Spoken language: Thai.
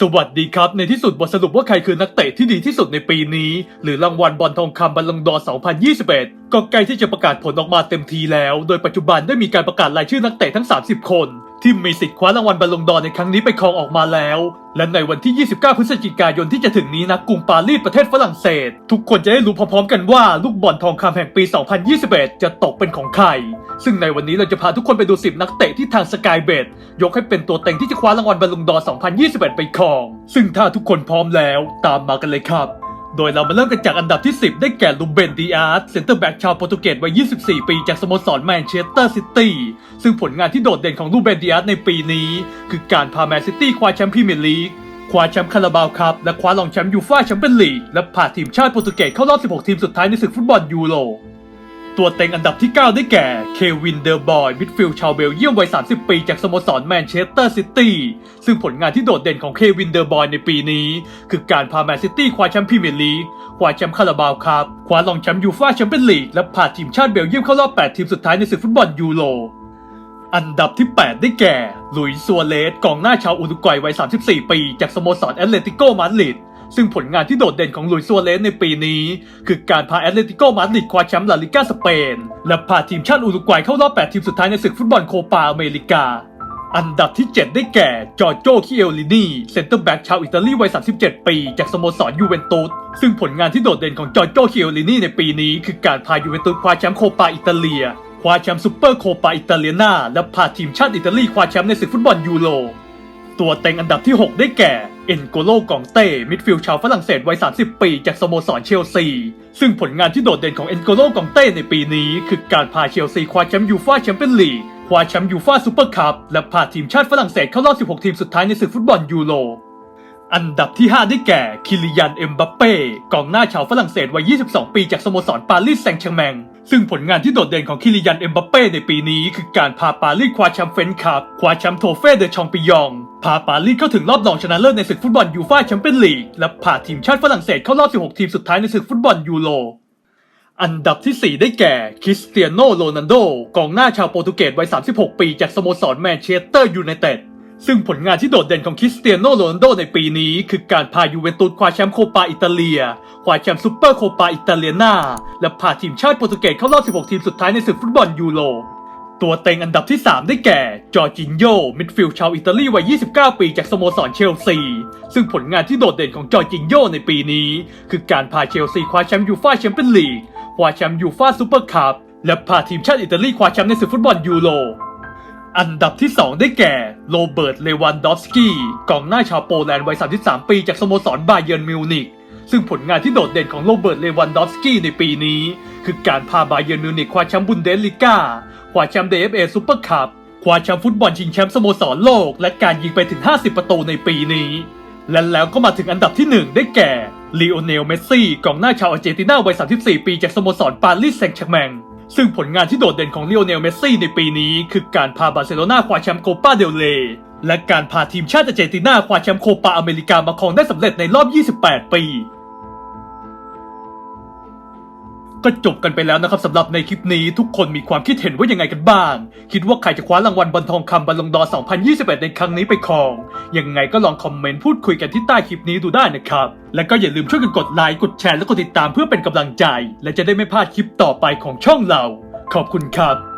สวัสดีครับ ในที่สุดบทสรุปว่าใครคือนักเตะที่ดีที่สุดในปีนี้ หรือรางวัลบอลทองคำบอลลงดอร์ 2021 ก็ใกล้ที่จะประกาศผลออกมาเต็มทีแล้ว โดยปัจจุบันได้มีการประกาศรายชื่อนักเตะทั้ง 30 คน ที่มีสิทธิ์คว้ารางวัลบอลลงดอร์ในครั้งนี้ไปครองออกมาแล้ว และในวันที่ 29 พฤศจิกายนที่จะถึงนี้นะกรุงปารีสประเทศฝรั่งเศส ทุกคนจะได้รู้พร้อมๆกันว่าลูกบอลทองคำแห่งปี 2021 จะตกเป็นของใคร ซึ่งในวันนี้เราจะพาทุกคนไปดู 10 นักเตะที่ทางสกายเบดยกให้เป็นตัวเต็งที่จะคว้ารางวัลบอลลงดอร์ 2021 ไปครอง ซึ่งถ้าทุกคนพร้อมแล้วตามมากันเลยครับ โดยเรามาเริ่มกันจากอันดับที่ 10 ได้แก่ลูเบนดีอาร์ตเซนเตอร์แบ็กชาวโปรตุเกสวัย 24 ปีจากสโมสรแมนเชสเตอร์ซิตี้ซึ่งผลงานที่โดดเด่นของลูเบนดีอาร์ตในปีนี้ คือการพาแมนซิตี้คว้าแชมป์พรีเมียร์ลีกคว้าแชมป์คาราบาวครับ และคว้ารองแชมป์ยูฟ่าแชมเปี้ยนลีกและพาทีมชาติโปรตุเกสเข้ารอบ 16 ทีมสุดท้ายในศึกฟุตบอลยูโร ตัวเต็งอันดับที่ 9 ได้แก่ เควินเดอร์บอย มิดฟิลด์ชาวเบลเยียมวัย 30 ปีจากสโมสรแมนเชสเตอร์ซิตี้ซึ่งผลงานที่โดดเด่นของเควินเดอร์บอยในปีนี้ คือการพาแมนซิตี้คว้าแชมป์พรีเมียร์ลีกคว้าแชมป์คาราบาวครับคว้ารองแชมป์ยูฟ่าแชมเปี้ยนลีกและพาทีมชาติเบลเยียมเข้ารอบ 8 ทีมสุดท้ายในศึกฟุตบอลยูโรอันดับที่ 8 ได้แก่ หลุยส์ซัวเรสกองหน้าชาวอุรุกวัยวัย 34 ปี จากสโมสรแอตเลติโกมาดริด ซึ่งผลงานที่โดดเด่นของลุยซัวเรสในปีนี้ คือการพาแอตเลติโกมาดริดคว้าแชมป์ลาลิก้าสเปน และพาทีมชาติอุรุกวัยเข้ารอบ 8 ทีมสุดท้ายในศึกฟุตบอลโคปาอเมริกา อันดับที่ 7 ได้แก่ จอร์โจคิเอลลินีเซนเตอร์แบ็กชาวอิตาลีวัย 37 ปี จากสโมสรยูเวนตุสซึ่งผลงานที่โดดเด่นของจอร์โจคิเอลลินีในปีนี้ คือการพายูเวนตุสคว้าแชมป์โคปาอิตาเลียคว้าแชมป์ซูเปอร์โคปาอิตาเลียนาและพาทีมชาติอิตาลีคว้าแชมป์ในศึกฟุตบอลยูโร ตัวเต็งอันดับที่ 6 ได้แก่ เอ็นโกโลกองเต้ มิดฟิลด์ชาวฝรั่งเศสวัย 30 ปี จากสโมสรเชลซี ซึ่งผลงานที่โดดเด่นของเอ็นโกโลกองเต้ในปีนี้ คือการพาเชลซีคว้าแชมป์ยูฟ่าแชมเปี้ยนลีก คว้าแชมป์ยูฟ่าซูเปอร์คัพ และพาทีมชาติฝรั่งเศสเข้ารอบ 16 ทีมสุดท้ายในศึกฟุตบอลยูโร อันดับที่ 5 ได้แก่ คิริยัน เอ็มบัปเป้ กองหน้าชาวฝรั่งเศสวัย 22 ปี จากสโมสรปารีสแซงต์แชร์แมงซึ่งผลงานที่โดดเด่นของคิริยัน เอ็มบัปเป้ในปีนี้ คือการพาปารีสคว้าแชมป์เฟนคัพ คว้าแชมป์โทเฟ่เดอชองปิยอง พาปารีสเข้าถึงรอบรองชนะเลิศในศึกฟุตบอลยูฟ่าแชมเปี้ยนลีกและพาทีมชาติฝรั่งเศสเข้ารอบ 16 ทีมสุดท้ายในศึกฟุตบอลยูโร อันดับที่ 4 ได้แก่คริสเตียโนโรนัลโด กองหน้าชาวโปรตุเกสวัย 36 ปีจากสโมสรแมนเชสเตอร์ยูไนเต็ดซึ่งผลงานที่โดดเด่นของคริสเตียโนโรนัลโดในปีนี้ คือการพายูเวนตุสคว้าแชมป์โคปาอิตาเลีย คว้าแชมป์ซูเปอร์โคปาอิตาเลียนาและพาทีมชาติโปรตุเกสเข้ารอบ 16 ทีมสุดท้ายในศึกฟุตบอลยูโร ตัวเต็งอันดับที่ 3 ได้แก่ จอร์จินโย มิดฟิลด์ชาวอิตาลีวัย 29 ปีจากสโมสรเชลซี ซึ่งผลงานที่โดดเด่นของจอร์จินโยในปีนี้ คือการพาเชลซีคว้าแชมป์ยูฟ่าแชมเปี้ยนลีก คว้าแชมป์ยูฟ่าซูเปอร์คัพ และพาทีมชาติอิตาลีคว้าแชมป์ในศึกฟุตบอลยูโร อันดับที่ 2 ได้แก่ โรเบิร์ต เลวันดอฟสกี้ กองหน้าชาวโปแลนด์วัย 33 ปีจากสโมสรบาเยิร์นมิวนิก ซึ่งผลงานที่โดดเด่นของโรเบิร์ตเลวันดอฟสกี้ในปีนี้ คือการพาบาเยิร์นมิวนิกคว้าแชมป์บุนเดสลิก้าคว้าแชมป์เดฟเอซูเปอร์คัพคว้าแชมป์ฟุตบอลชิงแชมป์สโมสรโลก และการยิงไปถึง 50 ประตูในปีนี้ และแล้วก็มาถึงอันดับที่ 1 ได้แก่ลีโอเนลเมสซี่กองหน้าชาวอาร์เจนตินาวัย 34 ปีจากสโมสรปารีสแซงต์แชร์แมงซึ่งผลงานที่โดดเด่นของลีโอเนลเมสซี่ในปีนี้ คือการพาบาร์เซโลนาคว้าแชมป์โคปาเดลเรย์และการพาทีมชาติอาร์เจนตินาคว้าแชมป์โคปาอเมริกามาครองได้สำเร็จในรอบ 28 ปี ก็จบกันไปแล้วนะครับสำหรับในคลิปนี้ทุกคนมีความคิดเห็นว่ายังไงกันบ้าง คิดว่าใครจะคว้ารางวัลบอลทองคำบอลลงดอ 2021 ในครั้งนี้ไปครอง ยังไงก็ลองคอมเมนต์พูดคุยกันที่ใต้คลิปนี้ดูได้นะครับ และก็อย่าลืมช่วยกันกดไลค์กดแชร์และกดติดตามเพื่อเป็นกำลังใจ และจะได้ไม่พลาดคลิปต่อไปของช่องเรา ขอบคุณครับ